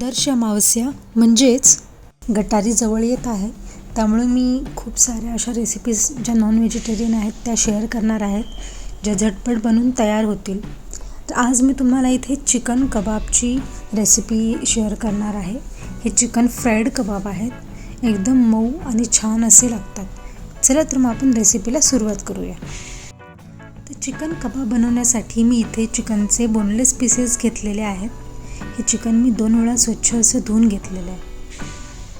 दर्श अमावस्या म्हणजेच गटारी जवळ येत आहे. त्यामुळे मी खूप साऱ्या अशा रेसिपीज ज्या नॉन व्हेजिटेरियन आहेत त्या शेअर करणार आहेत ज्या झटपट बनून तयार होतील. तर आज मी तुम्हाला इथे चिकन कबाबची रेसिपी शेअर करणार आहे. हे चिकन फ्राईड कबाब आहेत. एकदम मऊ आणि छान असे लागतात. चला तर मग आपण रेसिपीला सुरुवात करूया. तर चिकन कबाब बनवण्यासाठी मी इथे चिकनचे बोनलेस पीसेस घेतलेले आहेत. हे चिकन मी दोन वेळा स्वच्छ असं धुवून घेतलेलं आहे.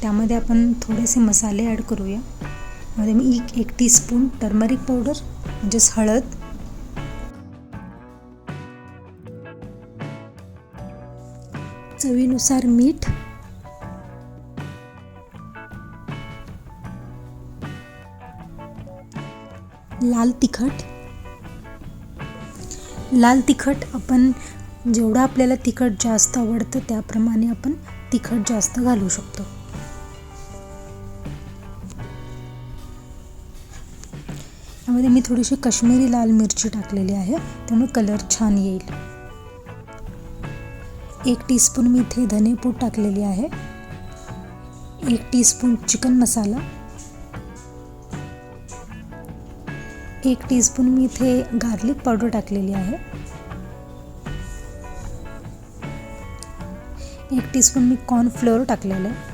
त्यामध्ये आपण थोडेसे मसाले ॲड करूया. मध्ये मी एक एक टीस्पून टर्मरिक पावडर म्हणजेच हळद. चवीनुसार मीठ. लाल तिखट. लाल तिखट आपण जेवढं आपल्याला तिखट जास्त आवडतं त्याप्रमाणे आपण तिखट जास्त घालू शकतो. यामध्ये मी थोडीशी काश्मीरी लाल मिरची टाकलेली आहे त्यामुळे कलर छान येईल. एक टीस्पून मी इथे धनेपूड टाकलेली आहे. एक टीस्पून चिकन मसाला. एक टीस्पून मी इथे गार्लिक पावडर टाकलेली आहे. एक टीस्पून मी कॉर्नफ्लोअर टाकलेलं आहे.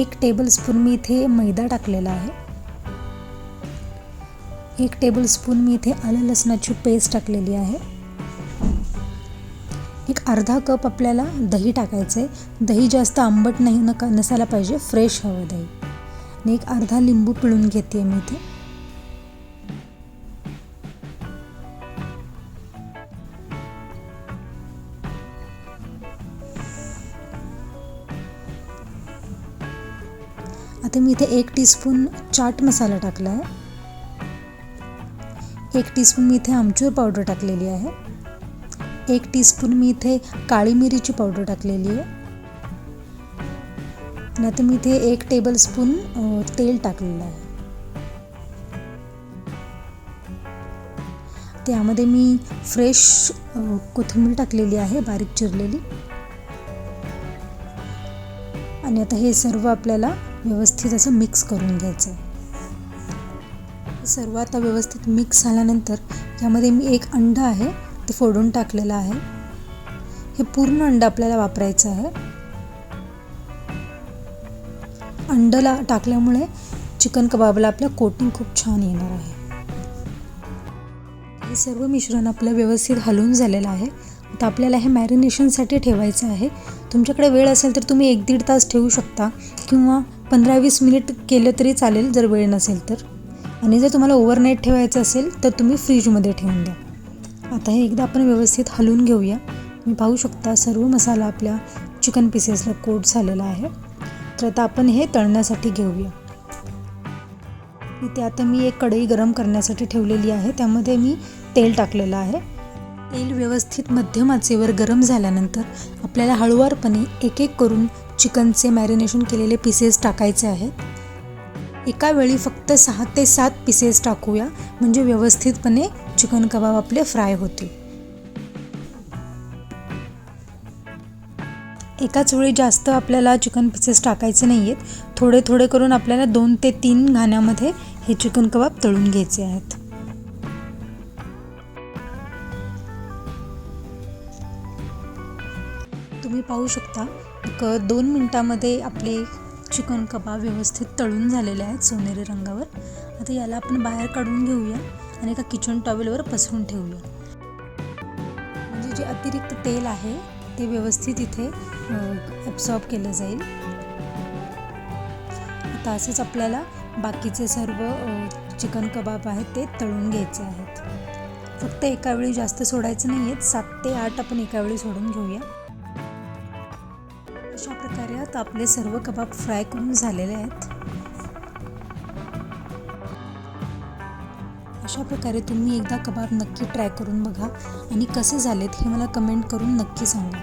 एक टेबलस्पून मी इथे मैदा टाकलेला आहे. एक टेबलस्पून मी इथे आलं लसणाची पेस्ट टाकलेली आहे. एक अर्धा कप आपल्याला दही टाकायचं आहे दही जास्त आंबट नाही नका नसायला पाहिजे फ्रेश हवं दही. आणि एक अर्धा लिंबू पिळून घेते मी इथे. आता मी इथे एक टीस्पून चाट मसाला टाकला आहे. एक टीस्पून मी इथे आमचूर पावडर टाकलेली आहे. एक टीस्पून मी इथे काळी मिरीची पावडर टाकलेली आहे. नाही तर मी इथे एक टेबलस्पून तेल टाकलेलं आहे. त्यामध्ये मी फ्रेश कोथिंबीर टाकलेली आहे बारीक चिरलेली. आणि आता हे सर्व आपल्याला व्यवस्थित असं मिक्स करून घ्यायचं. आहे सर्व आता व्यवस्थित मिक्स झाल्यानंतर यामध्ये मी एक अंडा आहे ते फोडून टाकलेलं आहे. हे पूर्ण अंड आपल्याला वापरायचं आहे. अंडला टाकल्यामुळे चिकन कबाबला आपलं कोटिंग खूप छान येणार आहे. हे सर्व मिश्रण आपलं व्यवस्थित हलवून झालेलं आहे. आता आपल्याला हे मॅरिनेशनसाठी ठेवायचं आहे. तुमच्याकडे वेळ असेल तर तुम्ही एक दीड तास ठेवू शकता किंवा पंधरा वीस मिनिट केलं तरी चालेल जर वेळ नसेल तर. आणि जर तुम्हाला ओव्हरनाईट ठेवायचं असेल तर तुम्ही फ्रीजमध्ये ठेवून द्या. आता हे एकदा आपण व्यवस्थित हलवून घेऊया. मी पाहू शकता सर्व मसाला आपल्या चिकन पीसेसला कोट झालेला आहे. तर आता आपण हे तळण्यासाठी घेऊया. इथे आता मी एक कढई गरम करण्यासाठी ठेवलेली आहे. त्यामध्ये मी तेल टाकलेलं आहे. तेल व्यवस्थित मध्यम आचेवर गरम झाल्यानंतर आपल्याला हळुवारपणे एक एक करून चिकनचे मॅरिनेशन केलेले पीसेस टाकायचे आहेत. एका वेळी फक्त सहा ते सात पीसेस टाकूया म्हणजे व्यवस्थितपणे चिकन कबाब आपले फ्राय होतील. एकाच वेळी जास्त आपल्याला चिकन पीसेस टाकायचे नाही आहेत थोडे थोडे करून आपल्याला दोन ते तीन घाण्यामध्ये हे चिकन कबाब तळून घ्यायचे आहेत. तुम्ही पाहू शकता एक दोन मिनटामध्ये आपले चिकन कबाब व्यवस्थित तळून झालेले आहेत सोनेरी रंगावर. आता याला आपण बाहेर काढून घेऊया आणि एका किचन टॉवेलवर पसरून ठेवूया. म्हणजे जे अतिरिक्त तेल आहे ते व्यवस्थित इथे ॲब्सॉर्ब केलं जाईल. आता असंच आपल्याला बाकीचे सर्व चिकन कबाब आहेत ते तळून घ्यायचे आहेत. फक्त एका वेळी जास्त सोडायचं नाही आहेत सात ते आठ आपण एका वेळी सोडून घेऊया. अशा आपले सर्व कबाब फ्राय करून झालेले आहेत. अशा प्रकारे तुम्ही एकदा कबाब नक्की ट्राय करून बघा. आणि कसे झालेत हे मला कमेंट करून नक्की सांगा.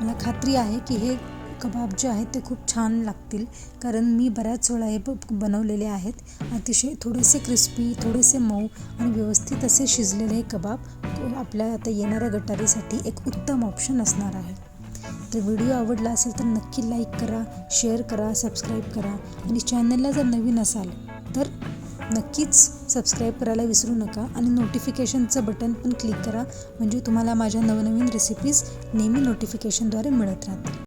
मला खात्री आहे की हे कबाब जे आहेत ते खूप छान लागतील. कारण मी बऱ्याच वेळा हे बनवलेले आहेत. अतिशय थोडेसे क्रिस्पी थोडेसे मऊ आणि व्यवस्थित असे शिजलेले हे कबाब आपल्या आता येणाऱ्या गटारीसाठी एक उत्तम ऑप्शन असणार आहे. तर व्हिडिओ आवडला असेल तर नक्की लाईक करा शेअर करा सबस्क्राईब करा. आणि चॅनलला जर नवीन असाल तर नक्कीच सबस्क्राईब करायला विसरू नका आणि नोटिफिकेशनचं बटन पण क्लिक करा. म्हणजे तुम्हाला माझ्या नवनवीन रेसिपीज नेहमी नोटिफिकेशनद्वारे मिळत राहतील.